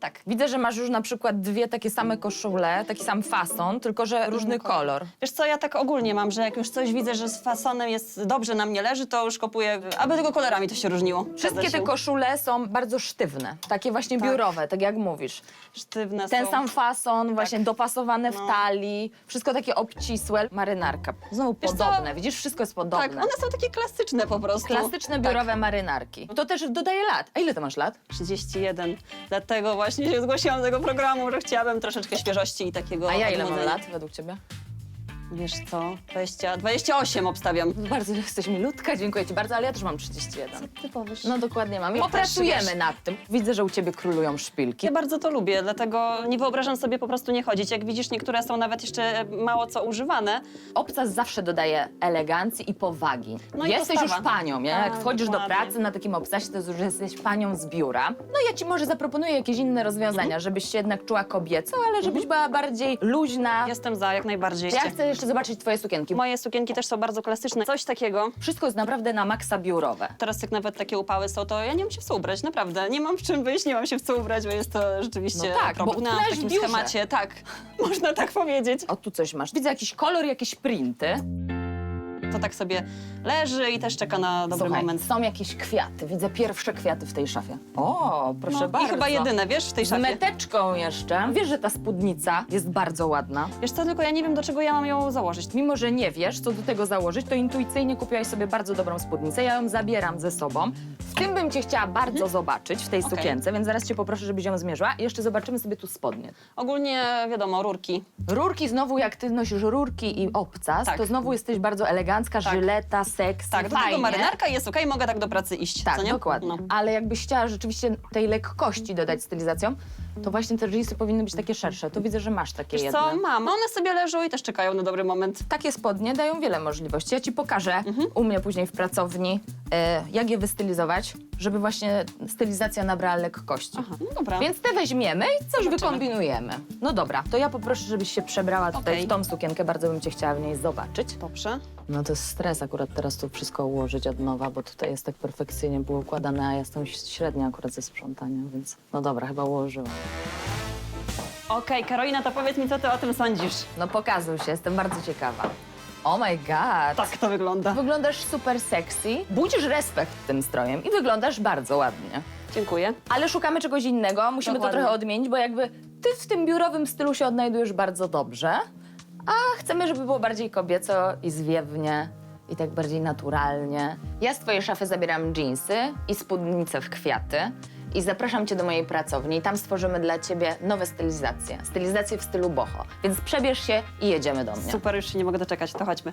Tak. Widzę, że masz już na przykład dwie takie same koszule, taki sam fason, tylko że różny kolor. Wiesz co, ja tak ogólnie mam, że jak już coś widzę, że z fasonem jest dobrze na mnie leży, to już kupuję, aby tylko kolorami to się różniło. Wszystkie te koszule są bardzo sztywne, takie właśnie Tak. biurowe, tak jak mówisz. Sztywne Ten są. sam fason, właśnie dopasowane w No. talii, wszystko takie obcisłe. Marynarka. Znowu Wiesz co? podobne, widzisz, wszystko jest podobne. Tak, one są takie klasyczne po prostu. Klasyczne biurowe marynarki. To też dodaje lat. A ile ty masz lat? 31. Dlatego właśnie się zgłosiłam do tego programu, że chciałabym troszeczkę świeżości i takiego A ja ile mam odmłodzenia. lat według ciebie? Wiesz co, 20, 28 obstawiam. Bardzo jesteś milutka, dziękuję ci bardzo, ale ja też mam 31. Ty powiesz? No dokładnie mam. I wiesz. nad tym. Widzę, że u ciebie królują szpilki. Ja bardzo to lubię, dlatego nie wyobrażam sobie po prostu nie chodzić. Jak widzisz, niektóre są nawet jeszcze mało co używane. Obcas zawsze dodaje elegancji i powagi. No i jesteś postawa. już panią, nie? Jak Tak, wchodzisz do dokładnie. pracy na takim obcasie, to już jesteś panią z biura. No ja ci może zaproponuję jakieś inne rozwiązania, Mhm. żebyś się jednak czuła kobieco, ale żebyś była bardziej luźna. Jestem za, jak najbardziej. Ja chcę jeszcze zobaczyć twoje sukienki. Moje sukienki też są bardzo klasyczne. Coś takiego. Wszystko jest naprawdę na maksa biurowe. Teraz jak nawet takie upały są, to ja nie mam się w co ubrać, naprawdę. Nie mam w czym wyjść, nie mam się w co ubrać, bo jest to rzeczywiście No tak, bo problem. utknęłaś w w takim biurze. schemacie. Tak, można tak powiedzieć. O, tu coś masz. Widzę jakiś kolor, jakieś printy. To tak sobie leży i też czeka na dobry Słuchaj, moment. są jakieś kwiaty. Widzę pierwsze kwiaty w tej szafie. O, proszę No, bardzo. I chyba jedyne, wiesz, w tej Z szafie. meteczką jeszcze. Wiesz, że ta spódnica jest bardzo ładna. Wiesz co, tylko ja nie wiem, do czego ja mam ją założyć. Mimo, że nie wiesz, co do tego założyć, to intuicyjnie kupiłaś sobie bardzo dobrą spódnicę. Ja ją zabieram ze sobą. W tym bym cię chciała bardzo zobaczyć, w tej Okej. sukience, więc zaraz cię poproszę, żebyś ją zmierzyła. I jeszcze zobaczymy sobie tu spodnie. Ogólnie, wiadomo, rurki. Rurki znowu, jak ty nosisz rurki i obcas, Tak. to znowu jesteś bardzo elegancka, Tak. żyleta, seks, Tak, do fajnie. tego marynarka jest okej, mogę tak do pracy iść, Tak, co nie? dokładnie. No. Ale jakbyś chciała rzeczywiście tej lekkości dodać stylizacją, to właśnie te jeansy powinny być takie szersze. Tu widzę, że masz takie Wiesz jedne. co, mam. One sobie leżą i też czekają na dobry moment. Takie spodnie dają wiele możliwości. Ja ci pokażę Mhm. u mnie później w pracowni, e, jak je wystylizować, żeby właśnie stylizacja nabrała lekkości. Aha, no dobra. Więc te weźmiemy i coś wykombinujemy. No dobra, to ja poproszę, żebyś się przebrała tutaj Okej. w tą sukienkę. Bardzo bym cię chciała w niej zobaczyć. Dobrze. No to jest stres akurat teraz tu wszystko ułożyć od nowa, bo tutaj jest tak perfekcyjnie było układane, a ja jestem średnia akurat ze sprzątania, więc no dobra, chyba ułożyłam. Okej, Karolina, to powiedz mi, co ty o tym sądzisz? No pokazuj się, jestem bardzo ciekawa. Oh my god! Tak to wygląda. Wyglądasz super sexy, budzisz respekt tym strojem i wyglądasz bardzo ładnie. Dziękuję. Ale szukamy czegoś innego, musimy Dokładnie. to trochę odmienić, bo jakby ty w tym biurowym stylu się odnajdujesz bardzo dobrze, a chcemy, żeby było bardziej kobieco i zwiewnie i tak bardziej naturalnie. Ja z twojej szafy zabieram dżinsy i spódnicę w kwiaty i zapraszam cię do mojej pracowni tam stworzymy dla ciebie nowe stylizacje, stylizacje w stylu boho. Więc przebierz się i jedziemy do mnie. Super, już się nie mogę doczekać, to chodźmy.